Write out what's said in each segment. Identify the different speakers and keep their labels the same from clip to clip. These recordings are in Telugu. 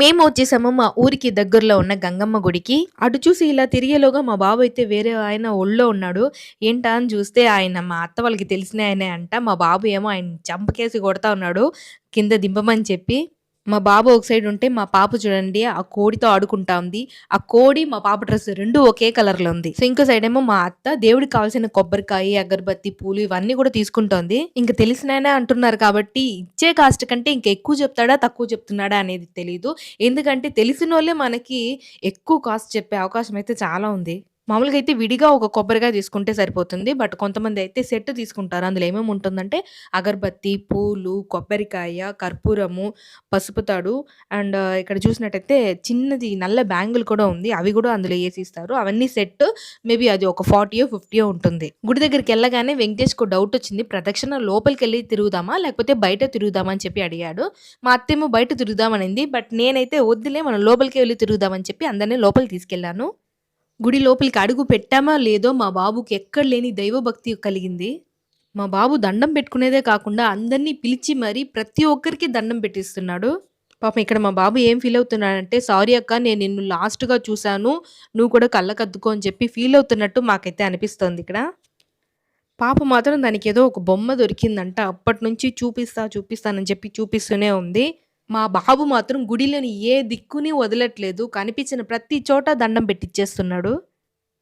Speaker 1: మేము వచ్చేసాము మా ఊరికి దగ్గరలో ఉన్న గంగమ్మ గుడికి. అటు చూసి ఇలా తిరిగేలోగా మా బాబు అయితే వేరే ఆయన ఒళ్ళో ఉన్నాడు. ఏంటా అని చూస్తే ఆయన మా అత్త వాళ్ళకి తెలిసిన ఆయనే అంట. మా బాబు ఏమో ఆయన చంపకేసి కొడతా ఉన్నాడు. కింద దింపమని చెప్పి మా బాబు ఒక సైడ్ ఉంటే మా పాప చూడండి ఆ కోడితో ఆడుకుంటా ఉంది ఆ కోడి మా పాప డ్రెస్ రెండు ఒకే కలర్లో ఉంది. సో ఇంకో సైడ్ ఏమో మా అత్త దేవుడికి కావాల్సిన కొబ్బరికాయ అగరబత్తి పూలు ఇవన్నీ కూడా తీసుకుంటోంది. ఇంకా తెలిసిననే అంటున్నారు కాబట్టి ఇచ్చే కాస్ట్ కంటే ఇంకా ఎక్కువ చెప్తాడా తక్కువ చెప్తున్నాడా అనేది తెలియదు ఎందుకంటే తెలిసిన వాళ్ళే మనకి ఎక్కువ కాస్ట్ చెప్పే అవకాశం అయితే చాలా ఉంది. మామూలుగా అయితే విడిగా ఒక కొబ్బరికాయ తీసుకుంటే సరిపోతుంది. బట్ కొంతమంది అయితే సెట్ తీసుకుంటారు. అందులో ఏమేమి ఉంటుందంటే అగరబత్తి పూలు కొబ్బరికాయ కర్పూరము పసుపు తాడు అండ్ ఇక్కడ చూసినట్టయితే చిన్నది నల్ల బ్యాంగిల్ కూడా ఉంది. అవి కూడా అందులో వేసి ఇస్తారు అవన్నీ సెట్. మేబీ అది ఒక ఫార్టీయో ఫిఫ్టీయో ఉంటుంది. గుడి దగ్గరికి వెళ్ళగానే వెంకటేష్కు డౌట్ వచ్చింది. ప్రదక్షిణ లోపలికి వెళ్ళి తిరుగుదామా? లేకపోతే బయట తిరుగుదామా అని చెప్పి అడిగాడు. మా అత్తేమో బయట తిరుగుదామనింది. బట్ నేనైతే వద్దులే మనం లోపలికి వెళ్ళి తిరుగుదామని చెప్పి అందరినీ లోపలికి తీసుకెళ్ళాను. గుడి లోపలికి అడుగు పెట్టామా లేదో మా బాబుకి ఎక్కడ లేని దైవభక్తి కలిగింది. మా బాబు దండం పెట్టుకునేదే కాకుండా అందరినీ పిలిచి మరీ ప్రతి ఒక్కరికి దండం పెట్టిస్తున్నాడు. పాపం ఇక్కడ మా బాబు ఏం ఫీల్ అవుతున్నాడంటే సారీ అక్క నేను నిన్ను లాస్ట్గా చూశాను. నువ్వు కూడా కళ్ళకద్దుకో అని చెప్పి ఫీల్ అవుతున్నట్టు మాకైతే అనిపిస్తోంది ఇక్కడ. పాప మాత్రం దానికి ఏదో ఒక బొమ్మ దొరికిందంట. అప్పటి నుంచి చూపిస్తా చూపిస్తానని చెప్పి చూపిస్తూనే ఉంది. మా బాబు మాత్రం గుడిలోని ఏ దిక్కుని వదలట్లేదు. కనిపించిన ప్రతి చోట దండం పెట్టిచ్చేస్తున్నాడు.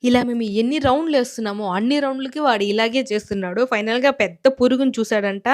Speaker 1: ఇలా మేము ఎన్ని రౌండ్లు వేస్తున్నామో అన్ని రౌండ్లకి వాడు ఇలాగే చేస్తున్నాడు. ఫైనల్గా పెద్ద పురుగుని చూశాడంట.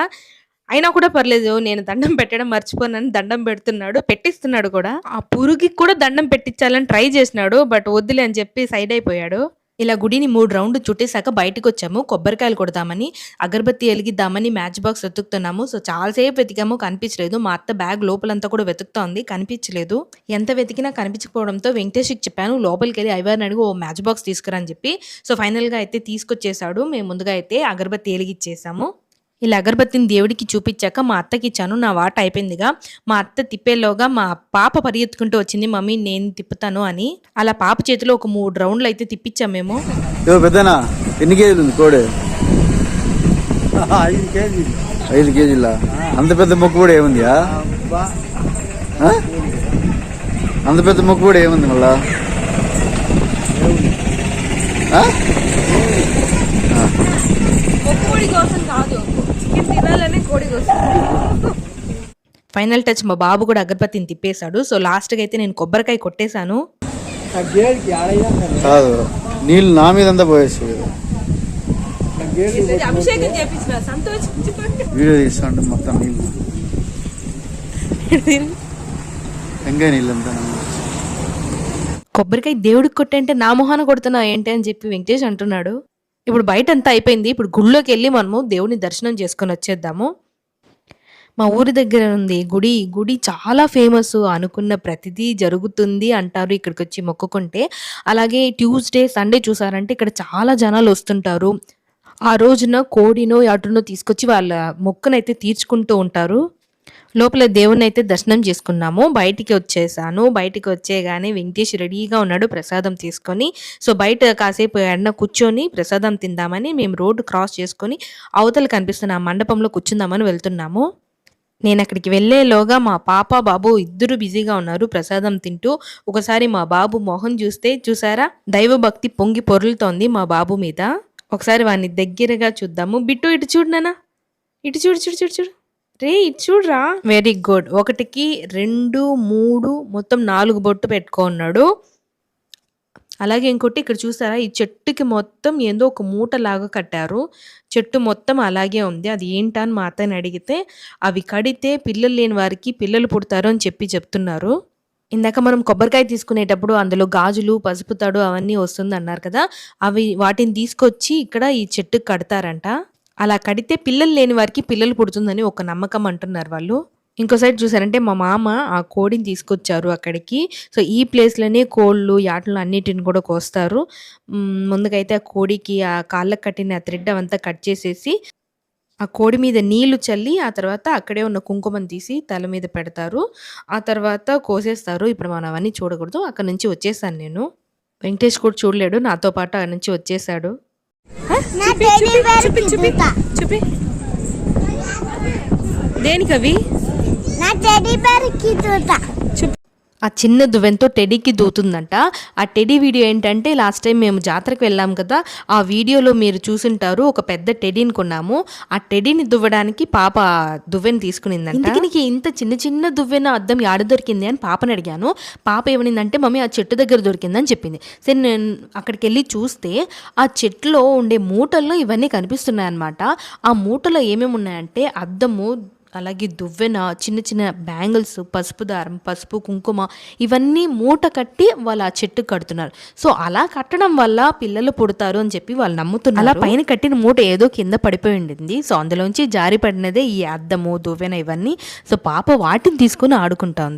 Speaker 1: అయినా కూడా పర్లేదు నేను దండం పెట్టడం మర్చిపోనని దండం పెడుతున్నాడు పెట్టిస్తున్నాడు కూడా. ఆ పురుగుకి కూడా దండం పెట్టించాలని ట్రై చేసినాడు బట్ వద్దులే అని చెప్పి సైడ్ అయిపోయాడు. ఇలా గుడిని మూడు రౌండ్ చుట్టేశాక బయటకు వచ్చాము కొబ్బరికాయలు కొడదామని అగరబత్తి వెలిగిద్దామని మ్యాచ్ బాక్స్ వెతుకుతున్నాము. సో చాలాసేపు వెతికాము కనిపించలేదు. మా అత్త బ్యాగ్ లోపలంతా కూడా వెతుకుతోంది కనిపించలేదు. ఎంత వెతికినా కనిపించకపోవడంతో వెంకటేష్కి చెప్పాను లోపలికి వెళ్ళి ఐవారిని అడిగి ఓ మ్యాచ్ బాక్స్ తీసుకురా అని చెప్పి. సో ఫైనల్గా అయితే తీసుకొచ్చేసాడు మేము ముందుగా అయితే అగరబత్తి వెలిగిచ్చేసాము. ఇలా అగరబత్తిని దేవుడికి చూపించాక మా అత్తకి ఇచ్చాను. నా వాట అయిపోయిందిగా. మా అత్త తిప్పేలోగా మా పాప పరిగెత్తుకుంటూ వచ్చింది. మమ్మీ నేను తిప్పుతాను అని అలా పాప చేతిలో ఒక మూడు రౌండ్లు అయితే తిప్పించాం మేము.
Speaker 2: యో పెద్దనా ఎన్ని కేజీలు ఉంది కోడి?
Speaker 3: ఐదు కేజీలు.
Speaker 2: ఐదు కేజీల? అంత పెద్ద మొక్కు కూడా ఏముంది ఆ?
Speaker 3: అబ్బా.
Speaker 2: ఆ? అంత పెద్ద మొక్కు కూడా ఏముంది మళ్ళా ఆ?
Speaker 1: కోడి కోసం కాదు చికెన్ తినాలనే కోడి ఫైనల్ టచ్ మా బాబు కూడా అగరబత్తిని తిప్పేశాడు. సో లాస్ట్గా అయితే నేను కొబ్బరికాయ కొట్టేశాను.
Speaker 2: కాదు నీళ్ళు నా మీద అంతా పోయేసి వీడియో మొత్తం నీళ్ళు. వెంకాయ నీళ్ళు అంతా
Speaker 1: కొబ్బరికాయ దేవుడికి కొట్టంటే నా మొహాన కొడుతున్నావు ఏంటి అని చెప్పి వెంకటేష్ అంటున్నాడు. ఇప్పుడు బయట అంతా అయిపోయింది. ఇప్పుడు గుళ్ళోకి వెళ్ళి మనము దేవుని దర్శనం చేసుకొని వచ్చేద్దాము. మా ఊరి దగ్గర ఉంది గుడి. గుడి చాలా ఫేమస్ అనుకున్న ప్రతిదీ జరుగుతుంది అంటారు ఇక్కడికి వచ్చి మొక్కుకుంటే. అలాగే ట్యూస్డే సండే చూసారంటే ఇక్కడ చాలా జనాలు వస్తుంటారు. ఆ రోజున కోడినో అటునో తీసుకొచ్చి వాళ్ళ మొక్కనైతే తీర్చుకుంటూ ఉంటారు. లోపల దేవుని అయితే దర్శనం చేసుకున్నాము. బయటికి వచ్చేసాను. బయటికి వచ్చేగానే వెంకటేష్ రెడీగా ఉన్నాడు ప్రసాదం తీసుకొని. సో బయట కాసేపు ఎండ కూర్చొని ప్రసాదం తిందామని మేము రోడ్డు క్రాస్ చేసుకొని అవతల కనిపిస్తున్న ఆ మండపంలో కూర్చుందామని వెళ్తున్నాము. నేను అక్కడికి వెళ్ళేలోగా మా పాప బాబు ఇద్దరు బిజీగా ఉన్నారు. ప్రసాదం తింటూ ఒకసారి మా బాబు మొహం చూస్తే చూసారా? దైవభక్తి పొంగి పొరులుతోంది మా బాబు మీద. ఒకసారి వాడిని దగ్గరగా చూద్దాము. బిట్టు ఇటు చూడు ఇటు చూడు చూడు చూడు చూడు. రే చూడరా. వెరీ గుడ్ ఒకటికి రెండు మూడు మొత్తం నాలుగు బొట్టు పెట్టుకో ఉన్నాడు అలాగే ఇంకోటి ఇక్కడ చూసారా ఈ చెట్టుకి మొత్తం ఏందో ఒక మూట లాగా కట్టారు. చెట్టు మొత్తం అలాగే ఉంది. అది ఏంటా అని మా అత్తని అడిగితే అవి కడితే పిల్లలు లేని వారికి పిల్లలు పుడతారు అని చెప్పి చెప్తున్నారు. ఇందాక మనం కొబ్బరికాయ తీసుకునేటప్పుడు అందులో గాజులు పసుపు తాడు అవన్నీ వస్తుంది అన్నారు కదా అవి వాటిని తీసుకొచ్చి ఇక్కడ ఈ చెట్టుకి కడతారంట. అలా కడితే పిల్లలు లేని వారికి పిల్లలు పుడుతుందని ఒక నమ్మకం అంటున్నారు వాళ్ళు. ఇంకో సైడ్ చూసారంటే మా మామ ఆ కోడిని తీసుకొచ్చారు అక్కడికి. సో ఈ ప్లేస్లోనే కోళ్ళు యాటలు అన్నిటిని కూడా కోస్తారు. ముందుకైతే ఆ కోడికి ఆ కాళ్ళకు కట్టిన ఆ థ్రెడ్ అవంతా కట్ చేసేసి ఆ కోడి మీద నీళ్ళు చల్లి ఆ తర్వాత అక్కడే ఉన్న కుంకుమని తీసి తల మీద పెడతారు. ఆ తర్వాత కోసేస్తారు. ఇప్పుడు మనం అవన్నీ చూడకూడదు. అక్కడ నుంచి వచ్చేసాను నేను. వెంకటేష్ కూడా చూడలేడు. నాతో పాటు అక్కడి నుంచి వచ్చేసాడు.
Speaker 4: బేర్ కింద
Speaker 1: చూపి దేనికి అవి
Speaker 4: నా టెడ్డీ బేర్ కింద
Speaker 1: ఆ చిన్న దువ్వెంతో టెడీకి దూతుందంట. ఆ టెడీ వీడియో ఏంటంటే లాస్ట్ టైం మేము జాతరకు వెళ్ళాం కదా ఆ వీడియోలో మీరు చూసుంటారు ఒక పెద్ద టెడీని కొన్నాము. ఆ టెడీని దువ్వడానికి పాప దువ్వెని తీసుకునిందంట. ఇంతకి ఇంత చిన్న చిన్న దువ్వెన అద్దం యాడ దొరికింది అని పాపని అడిగాను. పాప ఏమనిందంటే మమ్మీ ఆ చెట్టు దగ్గర దొరికిందని చెప్పింది. సరే నేను అక్కడికి వెళ్ళి చూస్తే ఆ చెట్టులో ఉండే మూటల్లో ఇవన్నీ కనిపిస్తున్నాయన్నమాట. ఆ మూటలో ఏమేమి ఉన్నాయంటే అద్దము అలాగే దువ్వెన చిన్న చిన్న బ్యాంగిల్స్ పసుపు దారం పసుపు కుంకుమ ఇవన్నీ మూట కట్టి వాళ్ళు ఆ చెట్టు కడుతున్నారు. సో అలా కట్టడం వల్ల పిల్లలు పుడతారు అని చెప్పి వాళ్ళు నమ్ముతున్నారు. అలా పైన కట్టిన మూట ఏదో కింద పడిపోయి ఉండింది. సో అందులోంచి జారి పడినదే ఈ అద్దము దువ్వెన ఇవన్నీ. సో పాప వాటిని తీసుకుని ఆడుకుంటా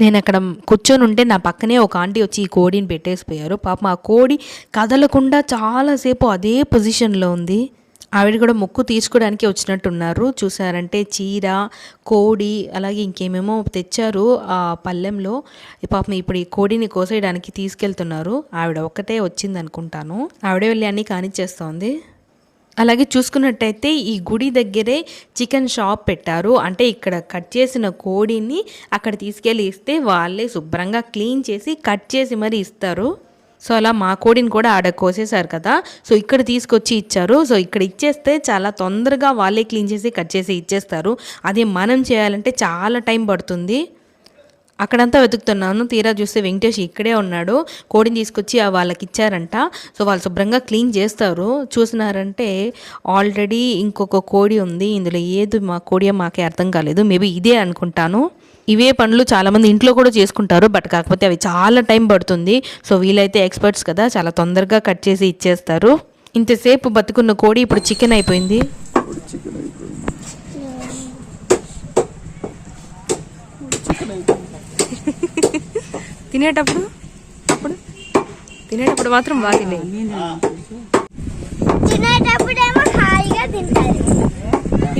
Speaker 1: నేను అక్కడ కూర్చొని ఉంటే నా పక్కనే ఒక ఆంటీ వచ్చి ఈ కోడిని పెట్టేసిపోయారు. పాపం ఆ కోడి కదలకుండా చాలాసేపు అదే పొజిషన్లో ఉంది. ఆవిడ కూడా మొక్కు తీర్చుకోవడానికి వచ్చినట్టున్నారు. చూసారంటే చీర కోడి అలాగే ఇంకేమేమో తెచ్చారు ఆ పల్లెంలో పాపం ఇప్పుడు ఈ కోడిని కోసేయడానికి తీసుకెళ్తున్నారు. ఆవిడ ఒక్కటే వచ్చింది అనుకుంటాను. ఆవిడే వెళ్ళి అన్నీ కానిచ్చేస్తోంది. అలాగే చూసుకున్నట్టయితే ఈ గుడి దగ్గరే చికెన్ షాప్ పెట్టారు. అంటే ఇక్కడ కట్ చేసిన కోడిని అక్కడ తీసుకెళ్ళి ఇస్తే వాళ్ళే శుభ్రంగా క్లీన్ చేసి కట్ చేసి మరి ఇస్తారు. సో అలా మా కోడిని కూడా ఆడ కోసేశారు కదా. సో ఇక్కడ తీసుకొచ్చి ఇచ్చారు. సో ఇక్కడ ఇచ్చేస్తే చాలా తొందరగా వాళ్ళే క్లీన్ చేసి కట్ చేసి ఇచ్చేస్తారు. అదే మనం చేయాలంటే చాలా టైం పడుతుంది. అక్కడంతా వెతుకుతున్నాను. తీరా చూస్తే వెంకటేష్ ఇక్కడే ఉన్నాడు. కోడిని తీసుకొచ్చి వాళ్ళకి ఇచ్చారంట సో వాళ్ళు శుభ్రంగా క్లీన్ చేస్తారు. చూసినారంటే ఆల్రెడీ ఇంకొక కోడి ఉంది. ఇందులో ఏది మా కోడియో మాకే అర్థం కాలేదు. మేబీ ఇదే అనుకుంటాను. ఇవే పనులు చాలామంది ఇంట్లో కూడా చేసుకుంటారు. బట్ కాకపోతే అవి చాలా టైం పడుతుంది. సో వీలైతే ఎక్స్పర్ట్స్ కదా చాలా తొందరగా కట్ చేసి ఇచ్చేస్తారు. ఇంతసేపు బతుకున్న కోడి ఇప్పుడు చికెన్ అయిపోయింది. తినేటప్పుడు? అప్పుడు తినేటప్పుడు మాత్రం బాగా
Speaker 4: తినేటప్పుడేమో హాయిగా తింటారు.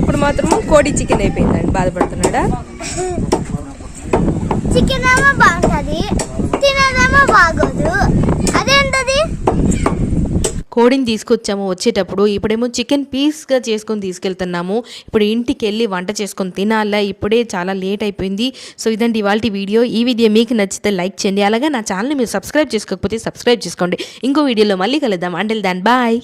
Speaker 1: ఇప్పుడు మాత్రం కోడి చికెన్ అయిపోయిందని బాధపడుతున్నాడా?
Speaker 4: చికెన్ ఏమో బాగుంటది తినేదేమో బాగోదు. అదేంటది?
Speaker 1: కోడిని తీసుకొచ్చాము వచ్చేటప్పుడు. ఇప్పుడేమో చికెన్ పీస్గా చేసుకొని తీసుకెళ్తున్నాము. ఇప్పుడు ఇంటికి వెళ్ళి వంట చేసుకొని తినాలా? ఇప్పుడే చాలా లేట్ అయిపోయింది. సో ఇదండి ఇవాళ వీడియో. ఈ వీడియో మీకు నచ్చితే లైక్ చేయండి. అలాగే నా ఛానల్ని మీరు సబ్స్క్రైబ్ చేసుకోకపోతే సబ్స్క్రైబ్ చేసుకోండి. ఇంకో వీడియోలో మళ్ళీ కలుద్దాం. Until then bye.